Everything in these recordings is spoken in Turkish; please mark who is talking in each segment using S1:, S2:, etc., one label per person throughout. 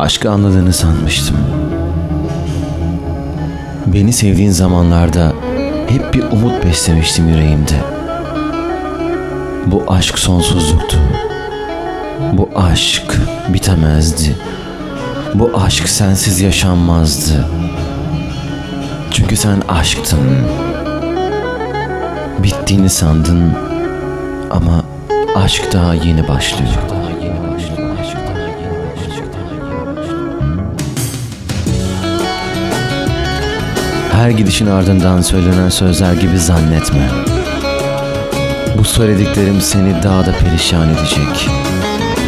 S1: aşkı anladığını sanmıştım. Beni sevdiğin zamanlarda hep bir umut beslemiştim yüreğimde. Bu aşk sonsuzluktu. Bu aşk bitemezdi. Bu aşk sensiz yaşanmazdı. Çünkü sen aşktın. Bittiğini sandın ama aşk daha yeni başlıyor. Her gidişin ardından söylenen sözler gibi zannetme. Bu söylediklerim seni daha da perişan edecek.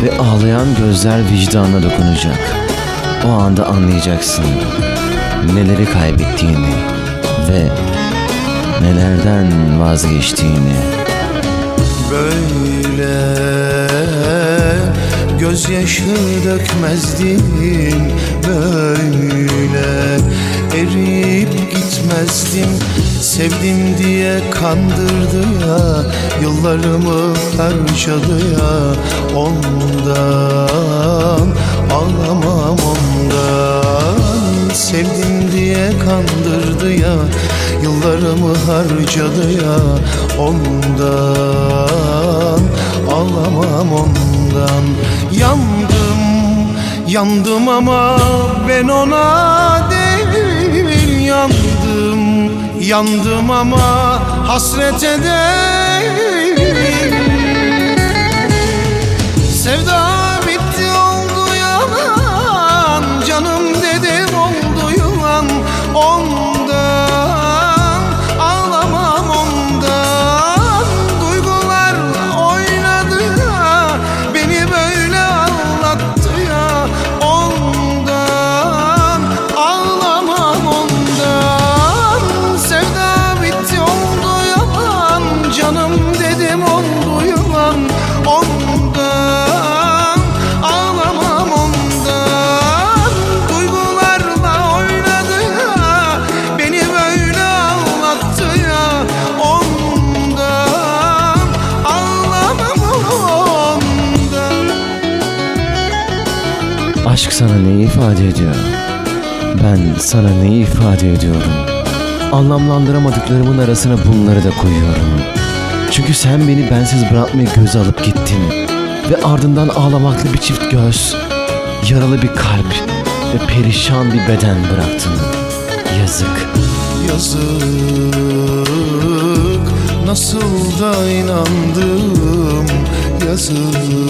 S1: Ve ağlayan gözler vicdanına dokunacak. O anda anlayacaksın neleri kaybettiğini ve nelerden vazgeçtiğini.
S2: Böyle gözyaşı dökmezdim Böyle eriyip gitmezdim Sevdim diye kandırdı ya Yıllarımı harcadı ya. Ondan ağlamam ondan Sevdim diye kandırdı ya Yıllarımı harcadı ya. Ondan Ağlamam ondan Yandım Yandım ama ben ona Yandım ama hasrete değil Sevda
S1: Aşk sana neyi ifade ediyor? Ben sana neyi ifade ediyorum? Anlamlandıramadıklarımın arasına bunları da koyuyorum. Çünkü sen beni bensiz bırakmayı göze alıp gittin. Ve ardından ağlamaklı bir çift göz, yaralı bir kalp ve perişan bir beden bıraktın. Yazık.
S2: Yazık Nasıl da inandım Yazık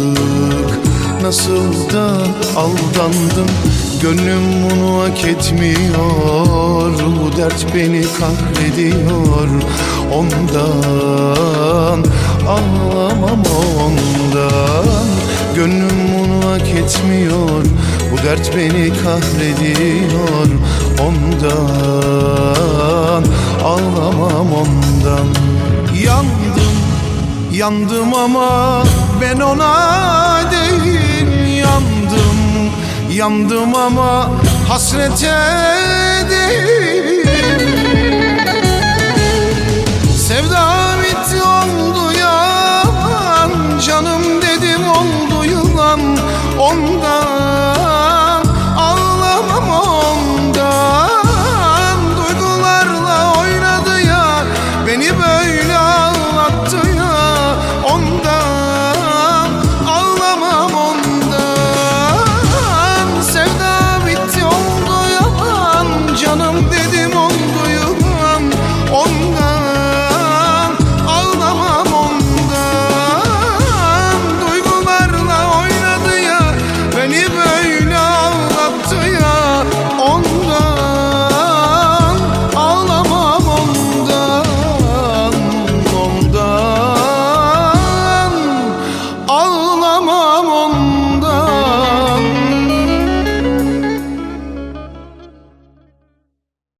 S2: Nasıl da aldandım. Gönlüm bunu hak etmiyor. Bu dert beni kahrediyor. Ondan Ağlamam ondan. Gönlüm bunu hak etmiyor. Bu dert beni kahrediyor. Ondan Ağlamam ondan. Yandım Yandım ama ben ona değil Yandım ama hasrete değil Sevda bitti oldu yalan Canım dedim oldu yılan. Ondan